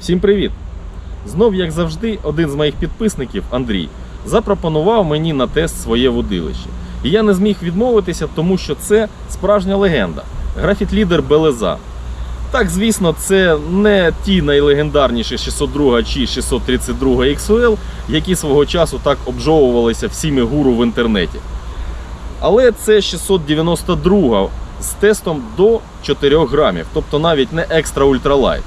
Всім привіт! Знов, як завжди, один з моїх підписників, Андрій, запропонував мені на тест своє вудилище. І я не зміг відмовитися, тому що це справжня легенда. Графіт-лідер Белеза. Так, звісно, це не ті найлегендарніші 602 чи 632 XOL, які свого часу так обжовувалися всіми гуру в інтернеті. Але це 692 з тестом до 4 грамів, тобто навіть не екстра ультралайт.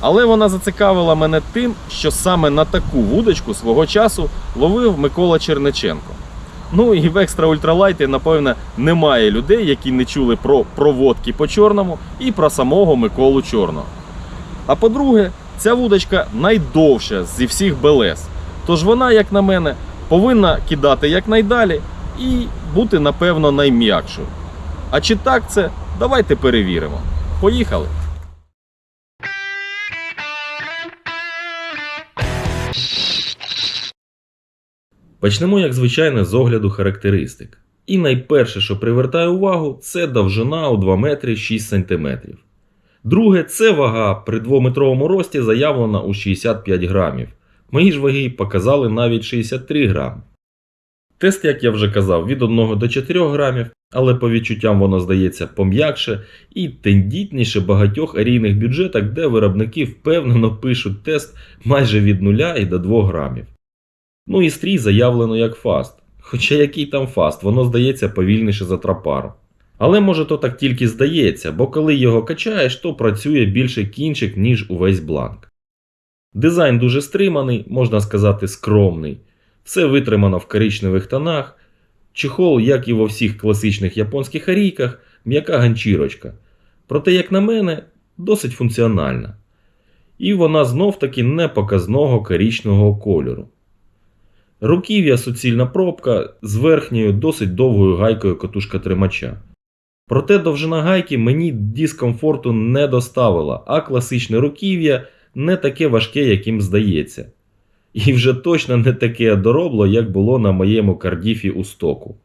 Але вона зацікавила мене тим, що саме на таку вудочку свого часу ловив Микола Черниченко. Ну і в екстра ультралайті, напевно, немає людей, які не чули про проводки по чорному і про самого Миколу Чорного. А по-друге, ця вудочка найдовша зі всіх белес. Тож вона, як на мене, повинна кидати якнайдалі і бути, напевно, найм'якшою. А чи так це? Давайте перевіримо. Поїхали! Почнемо, як звичайно, з огляду характеристик. І найперше, що привертає увагу, це довжина у 2 метри 6 см. Друге, це вага при 2-метровому рості заявлена у 65 грамів. Мої ж ваги показали навіть 63 грами. Тест, як я вже казав, від 1 до 4 грамів, але по відчуттям воно здається пом'якше і тендітніше багатьох арійних бюджетах, де виробники впевнено пишуть тест майже від 0 і до 2 грамів. Ну і стрій заявлено як фаст. Хоча який там фаст, воно здається повільніше за трапару. Але може то так тільки здається, бо коли його качаєш, то працює більше кінчик, ніж увесь бланк. Дизайн дуже стриманий, можна сказати, скромний. Все витримано в коричневих тонах. Чехол, як і во всіх класичних японських арійках, м'яка ганчірочка. Проте, як на мене, досить функціональна. І вона знов таки не показного коричневого кольору. Руків'я суцільна пробка з верхньою досить довгою гайкою катушка тримача. Проте довжина гайки мені дискомфорту не доставила, а класичне руків'я не таке важке, яким здається. І вже точно не таке доробло, як було на моєму кардіфі у стоку.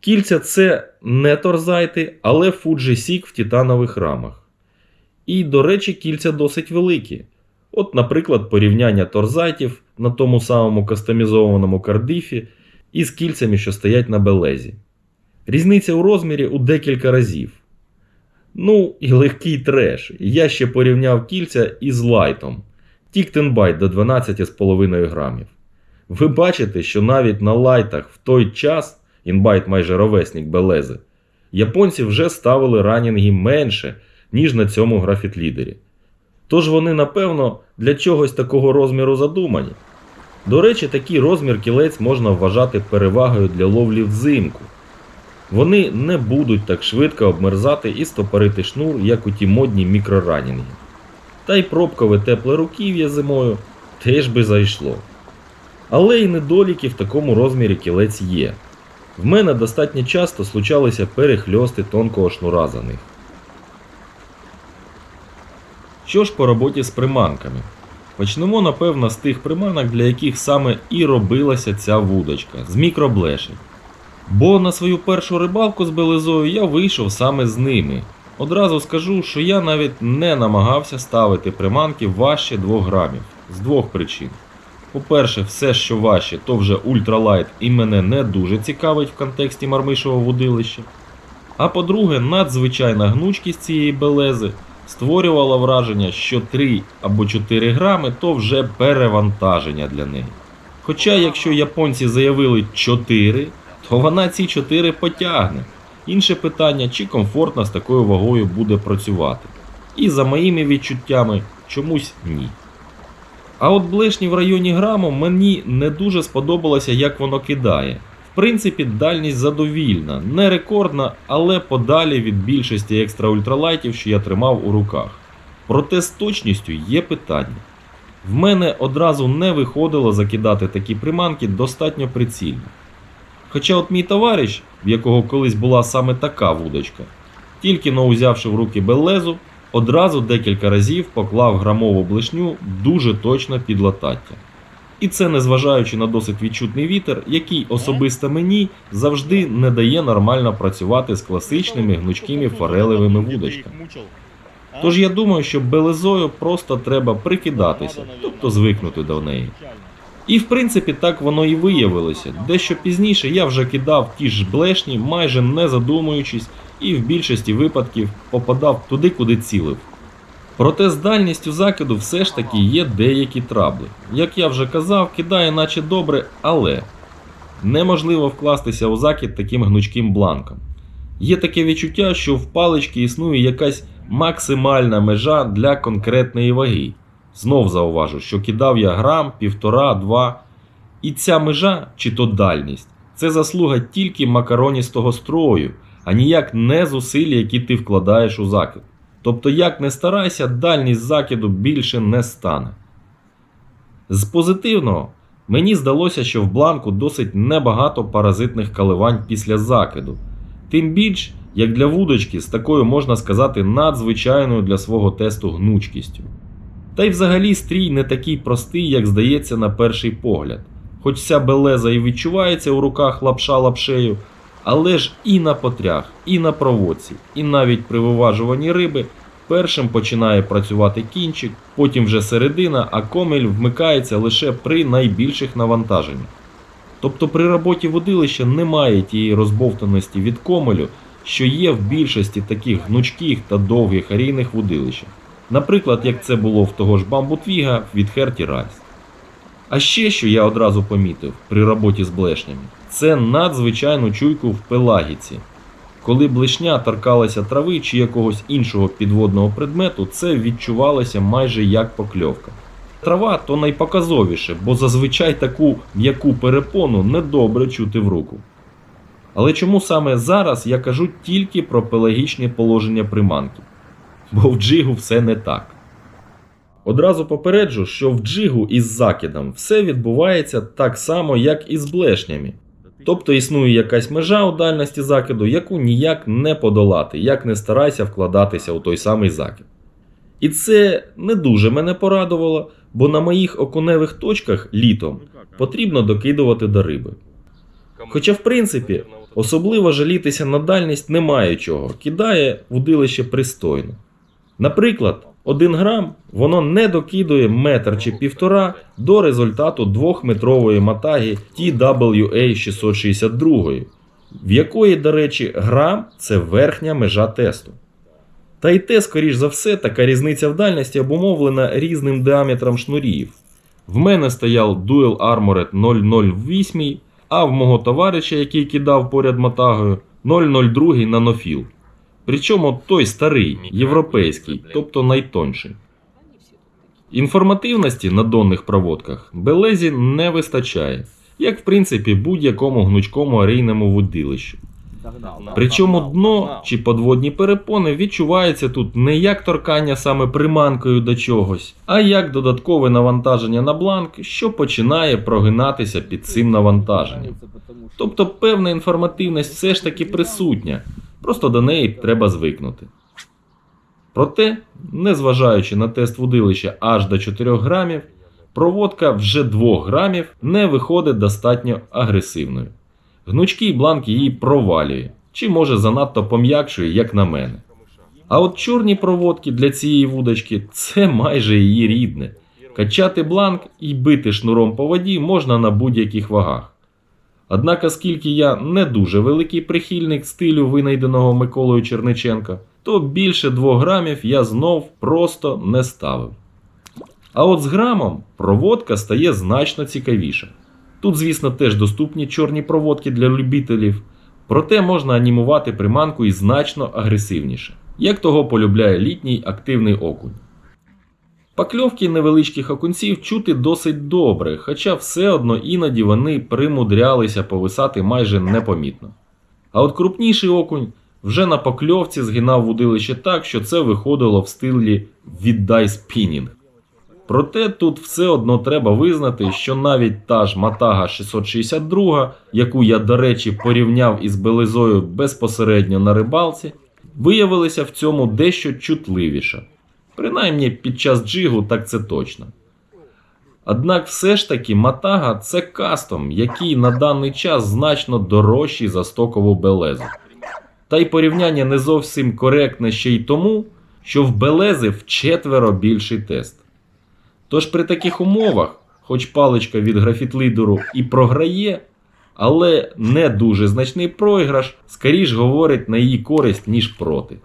Кільця це не торзайти, але Fuji Сік в титанових рамах. І, до речі, кільця досить великі. От, наприклад, порівняння торзайтів на тому самому кастомізованому кардифі із кільцями, що стоять на белезі. Різниця у розмірі у декілька разів. Ну і легкий треш. Я ще порівняв кільця із лайтом. Тіктенбайт до 12,5 грамів. Ви бачите, що навіть на лайтах в той час, інбайт майже ровесник белези, японці вже ставили ранінги менше, ніж на цьому графіт-лідері. Тож вони, напевно, для чогось такого розміру задумані. До речі, такий розмір кілець можна вважати перевагою для ловлі взимку. Вони не будуть так швидко обмерзати і стопорити шнур, як у ті модні мікроранінги. Та й пробкове тепле руків'я зимою теж би зайшло. Але й недоліки в такому розмірі кілець є. В мене достатньо часто случалися перехльости тонкого шнура за них. Що ж по роботі з приманками? Почнемо, напевно, з тих приманок, для яких саме і робилася ця вудочка з мікроблешень. Бо на свою першу рибалку з белезою я вийшов саме з ними. Одразу скажу, що я навіть не намагався ставити приманки важче 2 грамів з двох причин. По-перше, все, що важче, то вже ультралайт і мене не дуже цікавить в контексті мармишого вудилища. А по-друге, надзвичайна гнучкість цієї белези створювала враження, що 3 або 4 грами то вже перевантаження для неї. Хоча, якщо японці заявили 4, то вона ці 4 потягне. Інше питання, чи комфортно з такою вагою буде працювати. І за моїми відчуттями, чомусь ні. А от блешні в районі граму мені не дуже сподобалося, як воно кидає. В принципі, дальність задовільна, не рекордна, але подалі від більшості екстра ультралайтів, що я тримав у руках. Проте з точністю є питання. В мене одразу не виходило закидати такі приманки достатньо прицільно. Хоча от мій товариш, в якого колись була саме така вудочка, тільки но узявши в руки беллезу, одразу декілька разів поклав грамову блешню дуже точно під латаття. І це незважаючи на досить відчутний вітер, який особисто мені завжди не дає нормально працювати з класичними гнучкими форелевими вудочками. Тож я думаю, що белезою просто треба прикидатися, тобто звикнути до неї. І в принципі так воно і виявилося. Дещо пізніше я вже кидав ті ж блешні, майже не задумуючись, і в більшості випадків попадав туди, куди цілив. Проте з дальністю закиду все ж таки є деякі трабли. Як я вже казав, кидає наче добре, але неможливо вкластися у закид таким гнучким бланком. Є таке відчуття, що в палички існує якась максимальна межа для конкретної ваги. Знов зауважу, що кидав я грам, півтора, два. І ця межа, чи то дальність, це заслуга тільки макароністого строю, а ніяк не зусиль, які ти вкладаєш у закид. Тобто, як не старайся, дальність закиду більше не стане. З позитивного, мені здалося, що в бланку досить небагато паразитних коливань після закиду. Тим більш, як для вудочки з такою можна сказати надзвичайною для свого тесту гнучкістю. Та й взагалі стрій не такий простий, як здається на перший погляд. Хоч ця белеза і відчувається у руках лапша лапшею, але ж і на потрях, і на проводці, і навіть при виважуванні риби першим починає працювати кінчик, потім вже середина, а комель вмикається лише при найбільших навантаженнях. Тобто при роботі водилища немає тієї розбовтаності від комелю, що є в більшості таких гнучких та довгих арійних водилищах. Наприклад, як це було в того ж бамбутвіга від Херті Райс. А ще, що я одразу помітив при роботі з блешнями, це надзвичайну чуйку в пелагіці. Коли блешня торкалася трави чи якогось іншого підводного предмету, це відчувалося майже як покльовка. Трава то найпоказовіше, бо зазвичай таку м'яку перепону недобре чути в руку. Але чому саме зараз я кажу тільки про пелагічні положення приманки? Бо в джигу все не так. Одразу попереджу, що в джигу із закидом все відбувається так само, як і з блешнями. Тобто існує якась межа у дальності закиду, яку ніяк не подолати, як не старайся вкладатися у той самий закид. І це не дуже мене порадувало, бо на моїх окуневих точках літом потрібно докидувати до риби. Хоча, в принципі, особливо жалітися на дальність немає чого, кидає вудилище пристойно. Наприклад, 1 грам воно не докидує метр чи півтора до результату 2-метрової матаги TWA 662, в якої, до речі, грам це верхня межа тесту. Та й те, скоріш за все, така різниця в дальності обумовлена різним діаметром шнурів. В мене стояв Dual Armored 008, а в мого товариша, який кидав поряд мотагою, 002 нанофіл. Причому той старий, європейський, тобто найтонший. Інформативності на донних проводках белезі не вистачає, як в принципі будь-якому гнучкому арійному водилищу. Причому дно чи подводні перепони відчуваються тут не як торкання саме приманкою до чогось, а як додаткове навантаження на бланк, що починає прогинатися під цим навантаженням. Тобто певна інформативність все ж таки присутня, просто до неї треба звикнути. Проте, незважаючи на тест вудилища аж до 4 грамів, проводка вже 2 грамів не виходить достатньо агресивною. Гнучкий бланк її провалює, чи може занадто пом'якшує, як на мене. А от чорні проводки для цієї вудочки це майже її рідне. Качати бланк і бити шнуром по воді можна на будь-яких вагах. Однак, оскільки я не дуже великий прихильник стилю винайденого Миколою Черниченка, то більше 2 грамів я знов просто не ставив. А от з грамом проводка стає значно цікавіша. Тут, звісно, теж доступні чорні проводки для любителів, проте можна анімувати приманку і значно агресивніше, як того полюбляє літній активний окунь. Пакльовки невеличких окунців чути досить добре, хоча все одно іноді вони примудрялися повисати майже непомітно. А от крупніший окунь вже на покльовці згинав вудилище так, що це виходило в стилі віддай спінінг. Проте тут все одно треба визнати, що навіть та ж Матага 662, яку я, до речі, порівняв із белизою безпосередньо на рибалці, виявилася в цьому дещо чутливіша. Принаймні під час джигу так це точно. Однак все ж таки Матага це кастом, який на даний час значно дорожчий за стокову белезу. Та й порівняння не зовсім коректне ще й тому, що в Белези вчетверо більший тест. Тож при таких умовах, хоч паличка від графітлідеру і програє, але не дуже значний програш, скоріш говорить на її користь, ніж проти.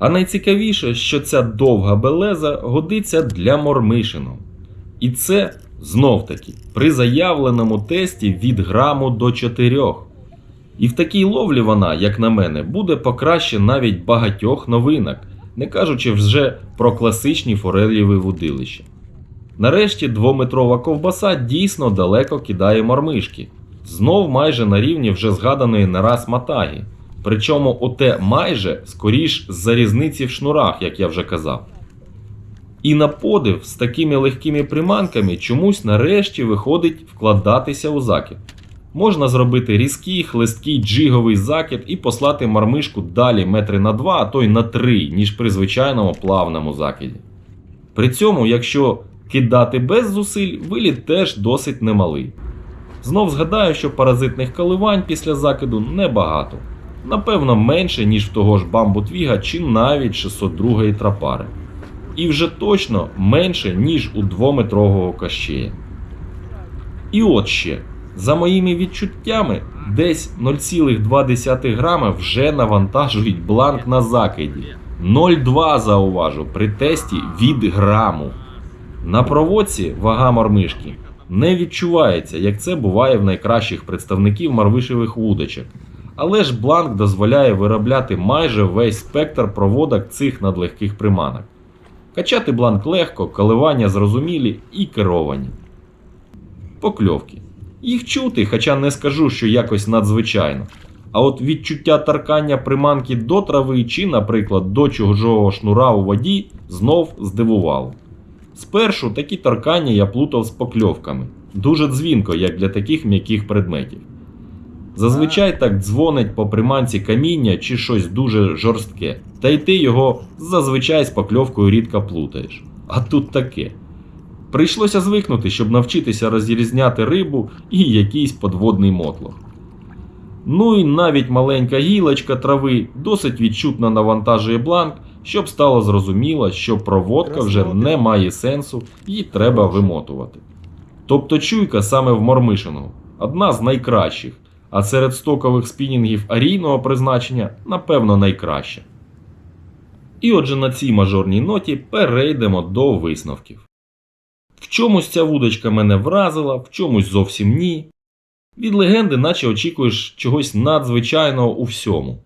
А найцікавіше, що ця довга белеза годиться для мормишиного. І це знов таки при заявленому тесті від граму до 4. І в такій ловлі вона, як на мене, буде покраще навіть багатьох новинок, не кажучи вже про класичні форелєві вудилища. Нарешті двометрова ковбаса дійсно далеко кидає мормишки, знов майже на рівні вже згаданої не раз матаги. Причому оте майже скоріш з-за різниці в шнурах, як я вже казав. І на подив з такими легкими приманками чомусь нарешті виходить вкладатися у закид. Можна зробити різкий, хлесткий джиговий закид і послати мармишку далі метри на 2, а то й на 3, ніж при звичайному плавному закиді. При цьому, якщо кидати без зусиль, виліт теж досить немалий. Знов згадаю, що паразитних коливань після закиду небагато. Напевно, менше, ніж в того ж бамбутвіга чи навіть 602 трапари. І вже точно менше, ніж у двометрового кащея. І от ще, за моїми відчуттями, десь 0,2 грама вже навантажують бланк на закиді. 0,2 зауважу при тесті від граму. На проводці вага мормишки не відчувається, як це буває в найкращих представників марвишевих вудочок. Але ж бланк дозволяє виробляти майже весь спектр проводок цих надлегких приманок. Качати бланк легко, коливання зрозумілі і керовані. Покльовки. Їх чути, хоча не скажу, що якось надзвичайно. А от відчуття таркання приманки до трави чи, наприклад, до чужого шнура у воді знов здивувало. Спершу такі торкання я плутав з покльовками. Дуже дзвінко, як для таких м'яких предметів. Зазвичай так дзвонить по приманці каміння чи щось дуже жорстке, та й ти його зазвичай з покльовкою рідко плутаєш. А тут таке. Прийшлося звикнути, щоб навчитися розрізняти рибу і якийсь подводний мотлох. Ну і навіть маленька гілочка трави досить відчутно навантажує бланк, щоб стало зрозуміло, що проводка вже не має сенсу, її треба вимотувати. Тобто чуйка саме в мормишингу одна з найкращих, а серед стокових спінінгів арійного призначення, напевно, найкраща. І отже на цій мажорній ноті перейдемо до висновків. В чомусь ця вудочка мене вразила, в чомусь зовсім ні. Від легенди, наче очікуєш чогось надзвичайного у всьому.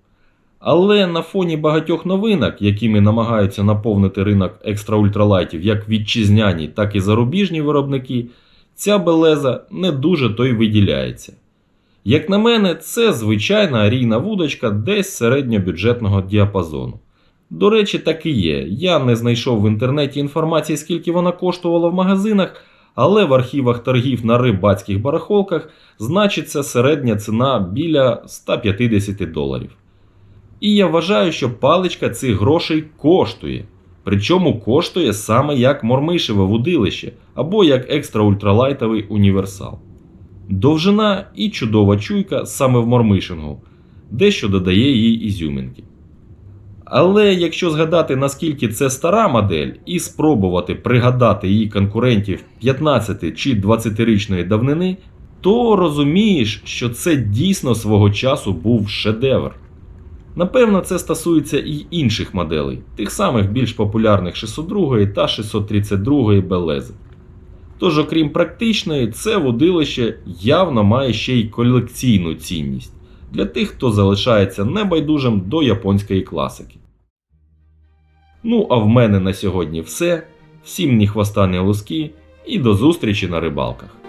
Але на фоні багатьох новинок, якими намагаються наповнити ринок екстра-ультралайтів як вітчизняні, так і зарубіжні виробники, ця белеза не дуже той виділяється. Як на мене, це звичайна арійна вудочка десь середньобюджетного діапазону. До речі, так і є. Я не знайшов в інтернеті інформації, скільки вона коштувала в магазинах, але в архівах торгів на рибацьких барахолках значиться середня ціна біля 150 доларів. І я вважаю, що паличка цих грошей коштує. Причому коштує саме як мормишеве вудилище або як екстра-ультралайтовий універсал. Довжина і чудова чуйка саме в мормишингу, дещо додає їй ізюмінки. Але якщо згадати наскільки це стара модель і спробувати пригадати її конкурентів 15 чи 20-річної давнини, то розумієш, що це дійсно свого часу був шедевр. Напевно, це стосується і інших моделей, тих самих більш популярних 602 та 632 Белези. Тож, окрім практичної, це водилище явно має ще й колекційну цінність для тих, хто залишається небайдужим до японської класики. Ну, а в мене на сьогодні все. Всім ні хвоста, ні луски, і до зустрічі на рибалках.